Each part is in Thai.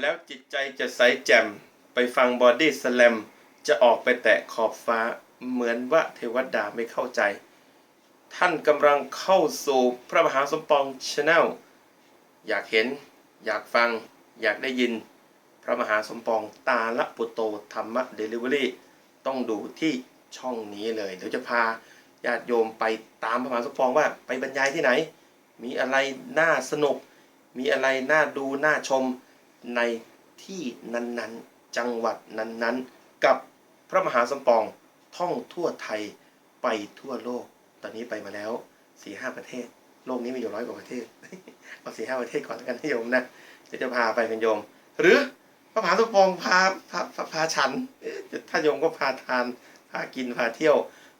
แล้วจิตใจจะใสแจ่มไปฟังบอดี้สแลมจะออกไปแตะขอบฟ้าเหมือนว่าเทวดาไม่เข้าใจ ท่านกำลังเข้าสู่พระมหาสมปองชาแนลอยากเห็น อยากฟัง อยากได้ยิน พระมหาสมปองตาละปุโตธรรมะเดลิเวอรี่ต้องดูที่ช่องนี้เลย เดี๋ยวจะพาญาติโยมไปตามพระมหาสมปองว่าไปบรรยายที่ไหน มีอะไรน่าสนุก มีอะไรน่าดูน่าชม ในที่นั้นๆ จังหวัดนั้นๆ กับพระมหาสมปองท่องทั่วไทยไปทั่วโลก ตอนนี้ไปมาแล้วสี่ห้าประเทศ โลกนี้มีอยู่ร้อยกว่าประเทศเอาสี่ห้าประเทศก่อนแล้วกันนะโยมนะเดี๋ยวจะพาไปกันโยม หรือพระมหาสมปองพาพาพาพาฉัน ถ้าโยมก็พาทานพากินพาเที่ยว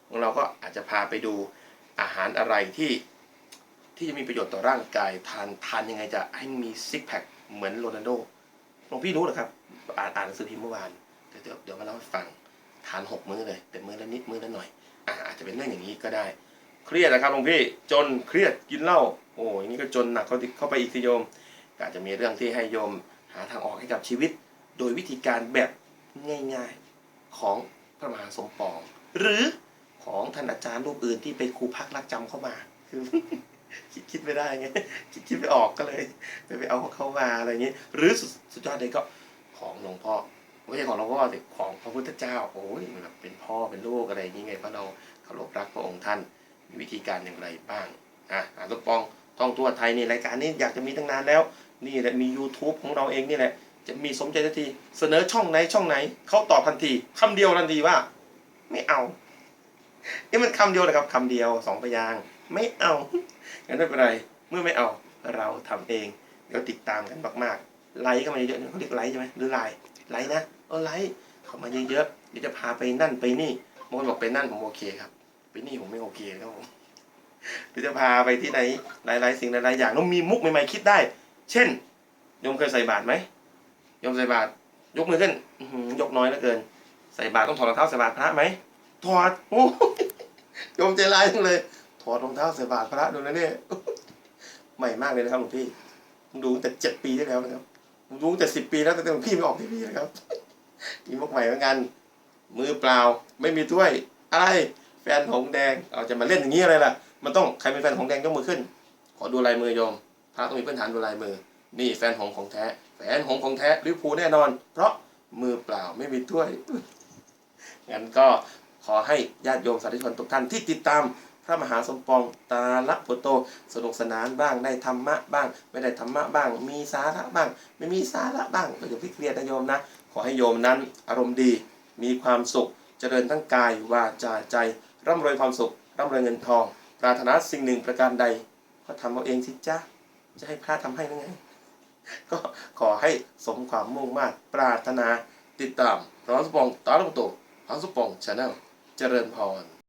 ของเราก็อาจจะพาไปดูอาหารอะไรที่ที่จะมีประโยชน์ต่อร่างกายทานทานยังไงจะให้มีซิกแพคเหมือนโรนัลโด วงพี่รู้เหรอครับ อ่านอ่านหนังสือพิมพ์เมื่อวานเดี๋ยวเดี๋ยวมาเล่าให้ฟังทานหกมื้อเลย เป็นมื้อละนิดมื้อละหน่อยอ่าอาจจะเป็นเรื่องอย่างนี้ก็ได้ เครียดนะครับหลวงพี่จนเครียดกินเหล้าโอ้ยางนี้ก็จนหนักเข้าเข้าไปอีกทีโยมก็อาจจะมีเรื่องที่ให้โยม หาทางออกให้กับชีวิต โดยวิธีการแบบง่าย ๆของพระมหาสมปอง หรือของท่านอาจารย์รูปอื่นที่เป็นครูพักรักจำเข้ามาคือ คิดคิดไม่ได้ไงคิดคิดไม่ออกก็เลยไปไปเอาเขามาอะไรอย่างนี้ หรือสุดสุดยอดเลยก็ของหลวงพ่อไม่ใช่ของหลวงพ่อแต่ของพระพุทธเจ้าโอ้ยมันแบบเป็นพ่อเป็นลูกอะไรอย่างนี้ไงเพราะเราเคารพรักพระองค์ท่านมีวิธีการอย่างไรบ้างอะอ่านลูกปองท่องทั่วไทยนี่รายการนี้อยากจะมีตั้งนานแล้ว นี่แหละมี YouTube ของเราเองนี่แหละ จะมีสมใจทันที เสนอช่องไหนช่องไหนเขาตอบทันทีคำเดียวทันทีว่า ไม่เอานี่มันคำเดียวนะครับคำเดียวสองพยางไม่เอา งั้นไม่เป็นไร เมื่อไม่เอาเราทำเอง เดี๋ยวติดตามกันมากๆ ไลค์เข้ามาเยอะๆเขาเรียกไลค์ใช่ไหมหรือไลค์ไลค์นะเออไลค์เข้ามาเยอะๆเดี๋ยวจะพาไปนั่นไปนี่บางคนบอกไปนั่นผมโอเคครับ ไปนี่ผมไม่โอเคครับผมเดี๋ยวจะพาไปที่ไหนหลาย ๆ สิ่งหลายๆอย่างต้องมีมุกใหม่ๆคิดได้ เช่นโยมเคยใส่บาตรไหมโยมใส่บาตรยกมือขึ้นยกน้อยเหลือเกิน ใส่บาตรต้องถอดรองเท้าใส่บาตรพระไหมถอดโอ้ยมใจร้ายจังเลย ถอดรองเท้าใส่บาตรพระดูนะเนี่ยใหม่มากเลยนะครับหลวงพี่ผมดูตั้งแต่เจ็ดปีที่แล้วนะครับผมดูตั้งแต่สิบปีแล้วแต่หลวงพี่ไม่ออกทีวีนะครับมีมุกใหม่เหมือนกัน มือเปล่า ไม่มีถ้วย อะไร แฟนหงแดงเอาจะมาเล่นอย่างนี้อะไรล่ะ มันต้องใครเป็นแฟนหงแดงยกมือขึ้น ขอดูลายมือโยมพระต้องมีพื้นฐานดูลายมือ นี่แฟนหงของแท้ แฟนหงของแท้ลิเวอร์พูแน่นอน เพราะมือเปล่าไม่มีถ้วยงั้นก็ขอให้ญาติโยมสาธุชนทุกท่านที่ติดตาม พระมหาสมปองตาละปุโต สนุกสนานบ้างได้ธรรมะบ้าง ไม่ได้ธรรมะบ้าง มีสาระบ้าง ไม่มีสาระบ้างก็อย่าพิเครียดนะโยมนะ ขอให้โยมนั้นอารมณ์ดี มีความสุข เจริญทั้งกายวาจาใจ ร่ำรวยความสุข ร่ำรวยเงินทอง ปรารถนาสิ่งหนึ่งประการใด ก็ทำเอาเองสิจ้าจะให้พระทำให้ได้ไง ก็ขอให้สมความมุ่งมา่ปรารถนาติดตามพระมหาสมปองตาละปุตโตพระมหาสมปองชาแนลเจริญพร